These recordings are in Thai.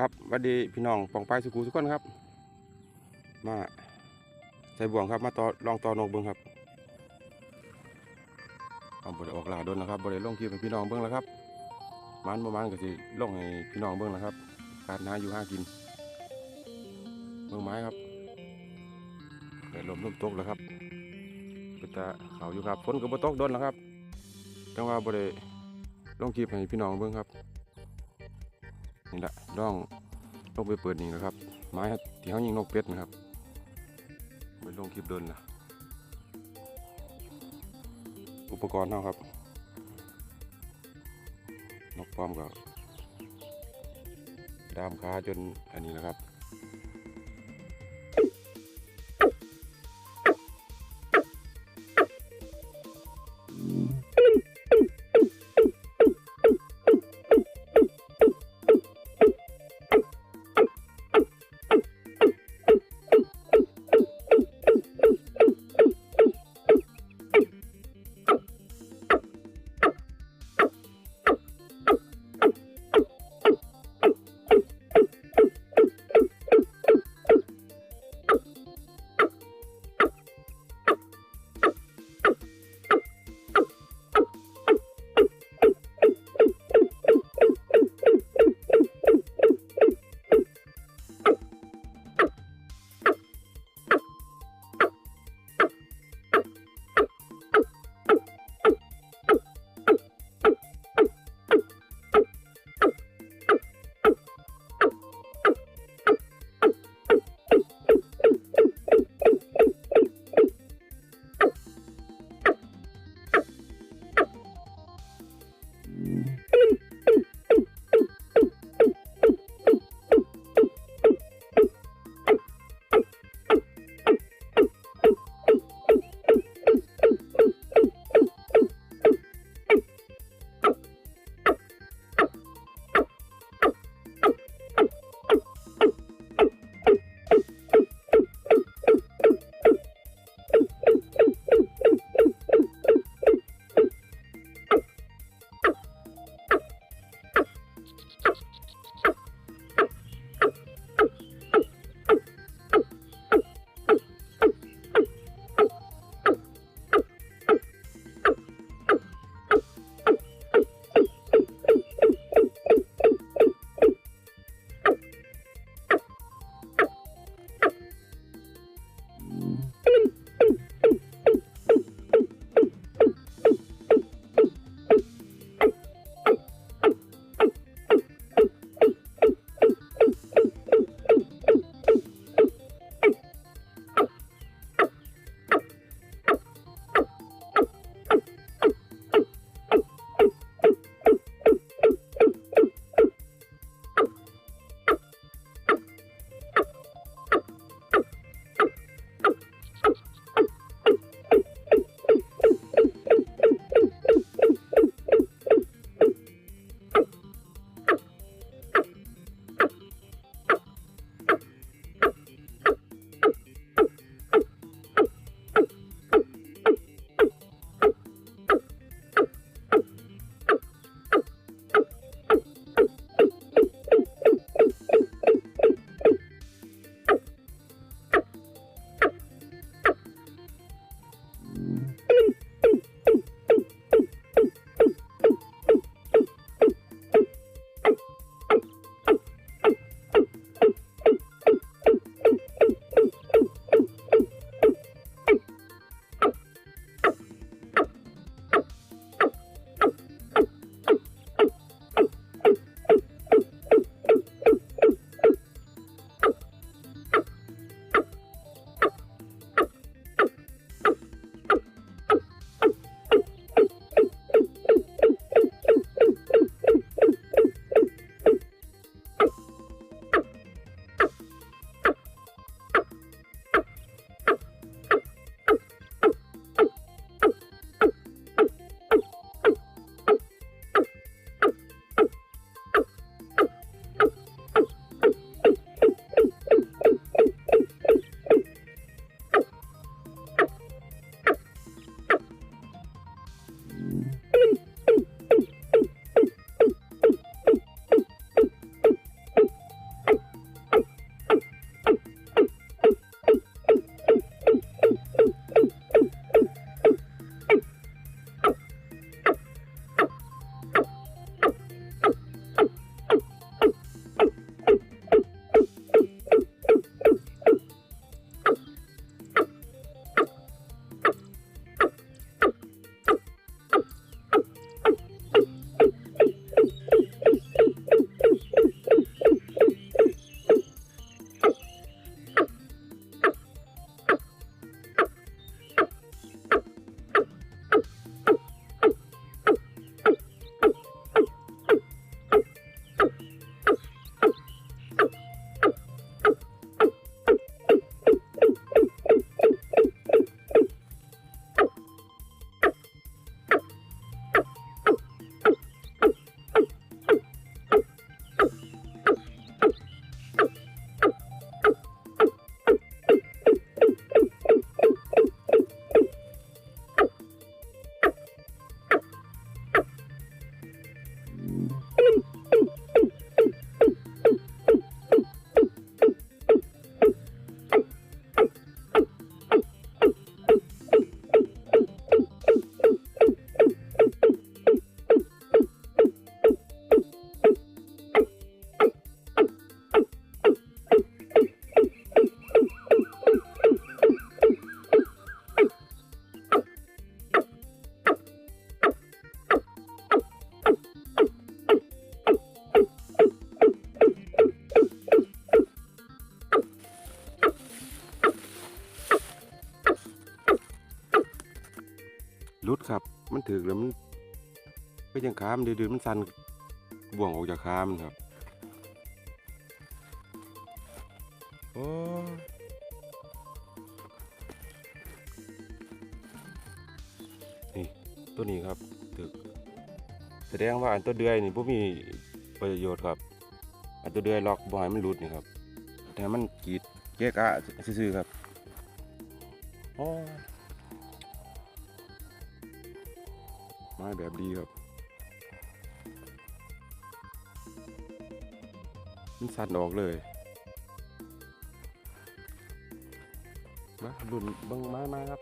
ครับสวัสดีพี่น้องปองไปสุขุทุกคนครับ มาใส่บ่วงครับมาต่อลองต่อนกเบิ้งครับเอาบริออกลาโดนนะครับบริลงคลิปให้พี่น้องเบิ้งแล้วครับมันประมาณก็สิลงให้พี่น้องเบิ้งแล้วครับ การหาอยู่ห้ากินเบิ้งไม้ครับเดี๋ยวลมลมตกแล้วครับเป็นตาเขาอยู่ครับฝนก็บ่ตกโดนแล้วครับจังว่าบริลงคลิปให้พี่น้องเบิ้งครับนี่แหละร่อง ลงไปเปิดนี่นะครับ ไม้ที่เขายิงนกเป็ดนะครับไปลงคลิปเดินนะอุปกรณ์เขาครับ นกปลอมกับดามค้าจนอันนี้นะครับ ครับมันถึกแล้วมันก็ยังขามันดื้อๆมันสั่นบ่วงออกจากขามครับโอ้นี่ตัวนี้ครับถึกแสดงว่าอันตัวเดือยนี่บ่มีประโยชน์ครับ อันตัวเดือยล็อกบ่ให้มันหลุดนี่ครับแต่มันกีดเกะกะซื่อๆครับ ไม้แบบดีครับ มันสั่นออกเลยมาหลุนบังไม้มาครับ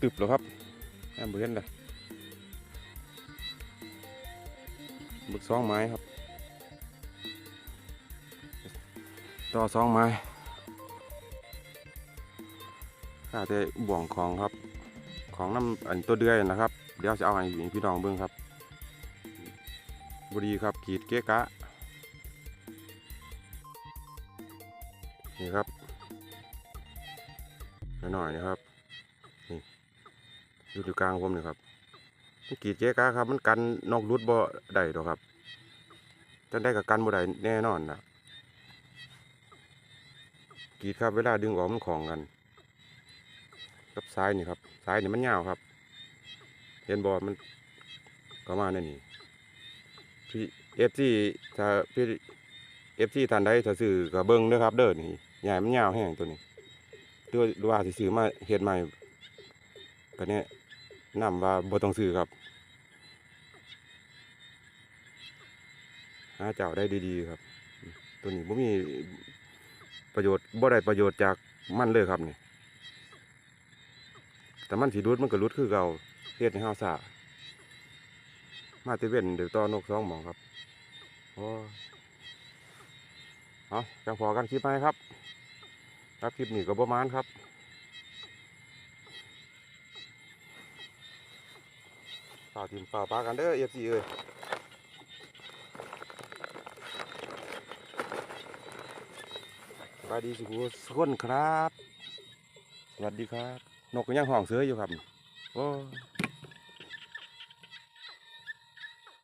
ตึบแล้วครับแอมเบเห็นเลยบึกสองไม้ครับ ต่อสองไม้ข้าแต่บ่วงของครับ ของน้ำอันตัวเดือยนะครับ เดี๋ยวจะเอาให้พี่น้องเบิ่งครับบดีครับขีดเกะกะนี่ครับหน่อยๆนะครับ อยู่ที่กลางผมนี่ครับมันกีดเจ๊กาครับ มันกันนอกรุดบ่ได้ดอกครับจะได้กับกันบ่ได้แน่นอนนะกีดครับเวลาดึงออกมันของกันกับซ้ายนี่ครับซ้ายนี่มันยาวครับ เห็นบ่มันก็มาในนี่พี่เอฟซีถ้าพี่เอฟซีท่านใดถ้าซื้อก็เบิ่งเด้อครับเด้อนี่ใหญ่มันยาวแห้งตัวนี้หรือว่าสิซื้อมาเฮ็ดใหม่ก็เนี่ย นำว่าบ่ต้องซื้อครับ หาเจ้าได้ดีๆครับ ตัวนี้บ่มีประโยชน์บ่ได้ประโยชน์จากมันเลยครับนี่ แต่มันสิรุดมันก็รุดคือเก่าเฮ็ดให้าซ่ามาติเว้นเดี๋ยวต่อนกสองหมองครับโอ้เอาจังพอกันคลิปไหมครับ ครับคลิปนี้ก็ประมาณครับ ฝากทีมฝากปลากันเด้อเอฟซีเอ้ยสวัสดีสุขุสุขคนครับ สวัสดีครับ นกก็ยังห่องเสืออยู่ครับ โอ้